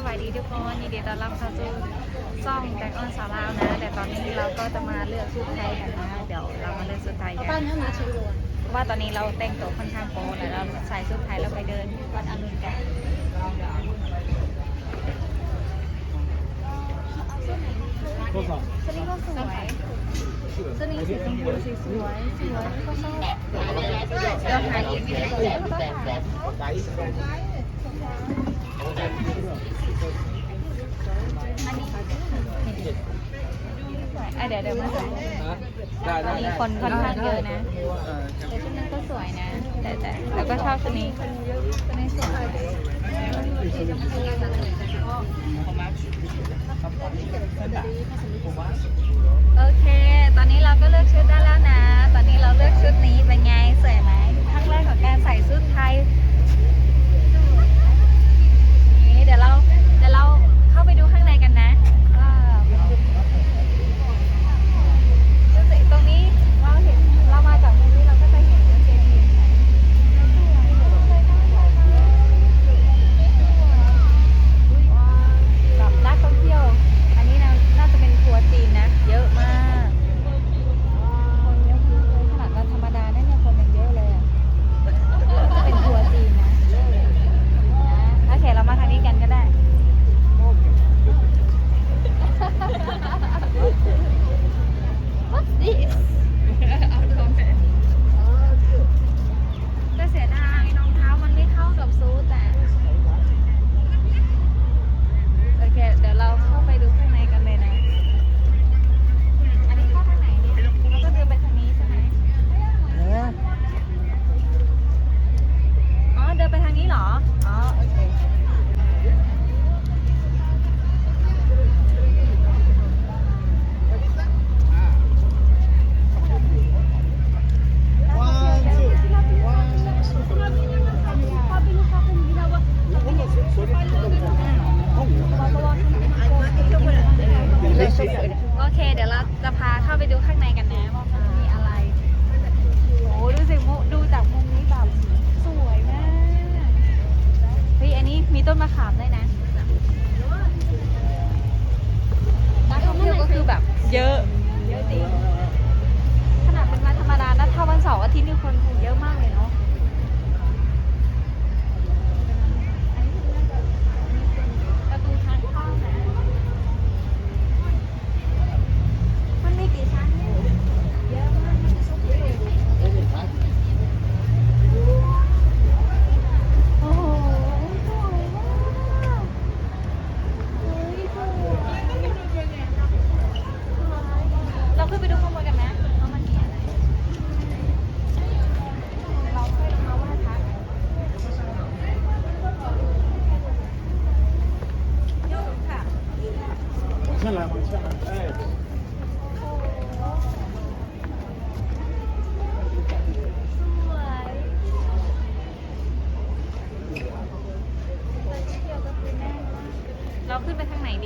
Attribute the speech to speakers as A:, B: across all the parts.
A: สวัสดีทุกคนยินดีต้อนรับเข้าสู่ซ่องแจ็คออนสาวลาวนะ แต่ตอนนี้เราก็จะมาเลือกชุดไทยกันนะ เดี๋ยวเรามาเลือกชุดไทยกัน
B: ปั้นให้มาชิว
A: เพราะว่าตอนนี้เราแต่งตัวค่อนข้างโป๊แล้วเราใส่ชุดไทยแล้วไปเดินวัดอรุณกัน
C: 多少？
A: ชุดนี้ก็สวยชุดนี้สีชมพูสีสวยสวยก็ชอบเราหาอีกไม่ได้เลยก็ต้องหาอันนี้อะ เดี๋ยวเดี๋ยวมาใส่
C: ได้
A: ตอนนี้คนค่อนข้างเยอะนะแต่ชุดนั้นก็สวยนะ แต่แต่แล้วก็ชอบชุดนี้ชุดนี้สวยโอเค ตอนนี้เราก็เลือกชุดได้แล้วนะ ตอนนี้เราเลือกชุดนี้เป็นไงสวยไหมครั้งแรกของการใส่ชุดไทยนี่เดี๋ยวเราเดี๋ยวเราเข้าไปดูข้างในกันนะว่าดูสิตรงนี้เราเห็นเรามาจากมุมนี้เราก็จะเห็นเจดีย์กับนักท่องเที่ยว อันนี้นะน่าจะเป็นทัวร์จีนนะ เยอะมาก คนเยอะเลยขนาดวันธรรมดาเนี่ยเนี่ยคนยังเยอะเลยอะเป็นทัวร์จีนนะนะโอเคเรามาทางนี้กันก็ได้ What's this ก็เสียดายรองเท้ามันไม่เข้ากับซูทแต่โอเค เดี๋ยวเราเข้าไปดูข้างในกันเลยนะ อันนี้เข้าทางไหนเนี่ยเราก็เดินไปทางนี้ใช่ไหมอ๋อ เดินไปทางนี้เหรออ๋อโอเคโอเค เดี๋ยวเราจะพาเข้าไปดูข้างในกันนะว่ามันมีอะไร โอ้ดูสิมุดูจากมุมนี้แบบสวยมาก เฮ้ย อันนี้มีต้นมะ ขามด้นะ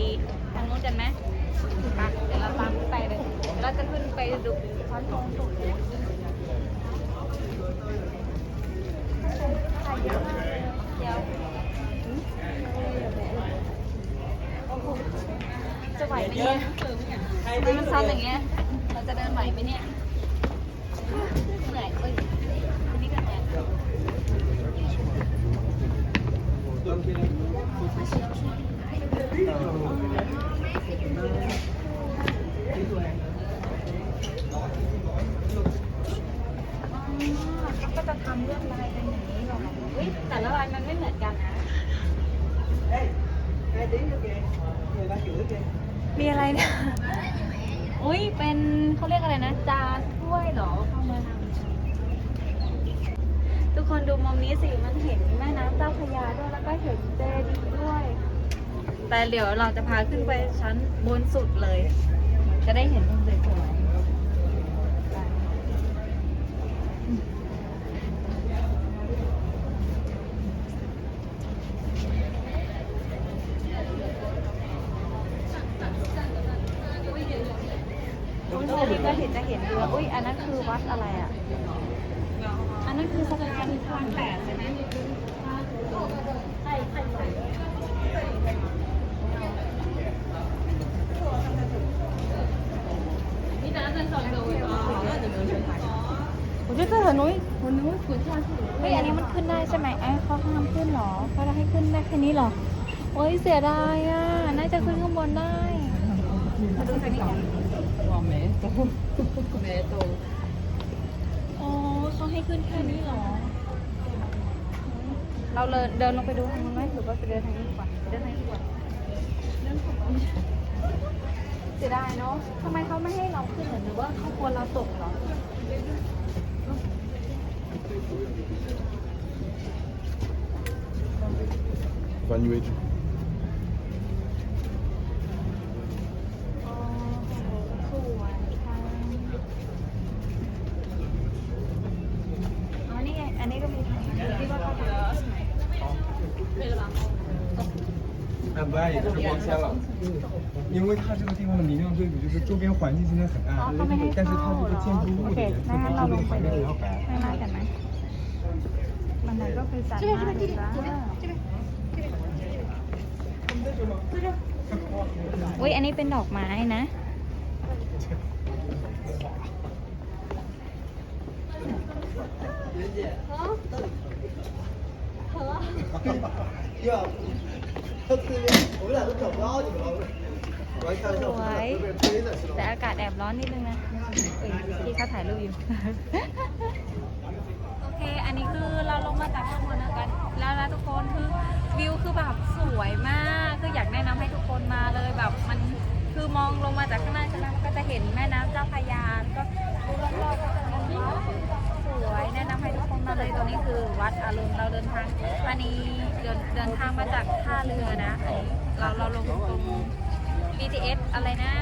A: ดีทางนู้นกันไหมไปเดี๋ยวเราตามขึ้นไปเลยเดี๋ยวเราจะขึ้นไปดูช้อนทงสุกถ่ายเยอะมากเลยเดี๋ยวโอ้โหจะไหวไหมเนี่ยทำไมมันสั้นอย่างเงี้ย เราจะเดินไหวไหมเนี่ย เหนื่อยเอ้ยอันนี้ก็เหนื่อยา ก็จะทำเรื่องอะไรกันอย่างนี้หรอเฮ้ยแต่ละรายมันไม่เหมือนกันนะ มีอะไรเนี่ย อุ้ยเป็นเขาเรียกอะไรนะ จานถ้วยเหรอเข้ามาทำทุกคนดูมุมนี้สิ มันเห็นแม่น้ำเจ้าพระยาด้วย แล้วก็เห็นเจดีย์ด้วย แต่เดี๋ยวเราจะพาขึ้นไปชั้นบนสุดเลย จะได้เห็นมุมสวย จะเห็นจะเห็นดูว่าอุ้ยอันนั้นคือวัดอะไรอะ อันนั้นคือสถานที่ควงแปดใช่ไหม我觉得很容易，
B: 很容易滚下去。
A: เฮ้ยอันนี้มันขึ้นได้ใช่ไหมไอ้เขาห้ามขึ้นหรอเขาให้ขึ้นได้แค่นี้หรอ โอ้ยเสียดายอะ น่าจะขึ้นข้างบนได้มาดูทางนี้กัน
B: เมโตเมโต
A: อ๋อเขาให้ขึ้นแค่นี้เหรอ เราเลยเดินลงไปดูทางนู้นไหมหรือว่าจะเดินทางนี้ดีกว่าไเดินทางนี้กว่เองเสียดายเนาะทำไมเขาไม่ให้เราขึ้นหรือว่าเขากลัวเราตกเหรอวันยูเอ อันนี้ก็มีทางที่ว่าเขาทำใช่ไหม
D: 暗不暗也就是光纤了，因为它这个地方的明亮对比就是周边环境今天很
A: อ๋อ
D: 暗，
A: เขาไม่ให้
D: 但是
A: เข้า
D: 它这
A: เหร
D: 个
A: อ
D: 建筑
A: โอ
D: 物
A: เค
D: 的颜色
A: งั้น
D: 和
A: เรา
D: 周
A: ล
D: 围
A: งไป
D: 环境
A: ดู
D: 也要白。
A: ข้างหน้ากันไหมบันไดก็คือสันมากเลยจ้าอุ้ยอันนี้เป็นดอกไม้นะ สวยแต่อากาศแอบร้อนนิดนึงนะพี่เขาถ่ายรูปอยู่ โอเค อันนี้คือเราลงมาจากข้างบนแล้วกัน แล้วนะทุกคนคือวิวคือแบบสวยมาก คืออยากแนะนำให้ทุกคนมาเลยแบบมันคือมองลงมาจากข้างหน้าใช่ไหมก็จะเห็นแม่น้ำเจ้าพระยาก็ดูรอบๆก็จะ รงนี้คือวัดอรุณเราเดินทางอันนี้เดินเดินทางมาจากท่าเรือนะอันนี้เราเราลงตรง BTS อะไรนะ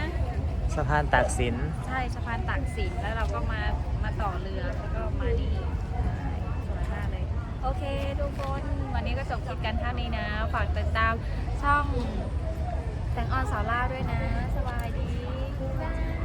E: สะพานตากสิน
A: ใช่สะพานตากสินแล้วเราก็มามาต่อเรือแล้วก็มานี่สวยมากเลย โอเคทุกคนวันนี้ก็จบคลิปกันเท่านี้นะ ฝากติดตามช่องแตงออนสาวล่าด้วยนะ สบายดีบ๊ายบาย